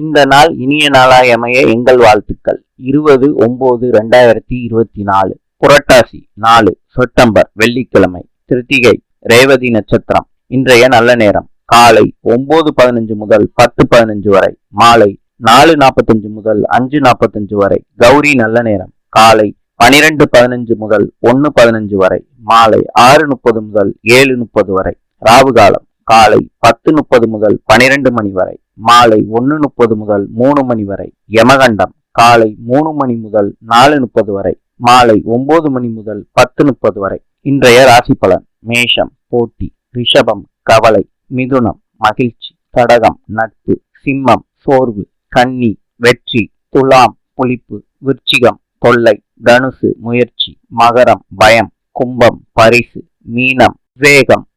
இந்த நாள் இனிய நாளாய் அமைய எங்கள் வாழ்த்துக்கள். இருபது ஒன்பது ரெண்டாயிரத்தி இருபத்தி நாலு புரட்டாசி நாலு செப்டம்பர் வெள்ளிக்கிழமை திருத்திகை ரேவதி நட்சத்திரம். இன்றைய நல்ல நேரம். காலை ஒன்பது பதினஞ்சு முதல் பத்து பதினஞ்சு வரை மாலை நாலு நாற்பத்தஞ்சு முதல் அஞ்சு நாற்பத்தஞ்சு வரை கௌரி நல்ல நேரம். காலை பனிரெண்டு பதினஞ்சு முதல் ஒன்னு பதினஞ்சு வரை மாலை ஆறு முப்பது முதல் ஏழு முப்பது வரை ராவு காலம் காலை பத்து முப்பது முதல் பனிரெண்டு மணி வரை மாலை ஒன்று முப்பது முதல் மூணு மணி வரை யமகண்டம் காலை மூணு மணி முதல் நாலு முப்பது வரை மாலை ஒன்பது மணி முதல் பத்து முப்பது வரை. இன்றைய ராசி பலன் மேஷம் போட்டி ரிஷபம் கவலை மிதுனம் மகிழ்ச்சி கடகம் நட்பு சிம்மம் சோர்வு கன்னி வெற்றி துலாம் புளிப்பு விருச்சிகம் தொல்லை தனுசு முயற்சி மகரம் பயம் கும்பம் பரிசு மீனம் வேகம்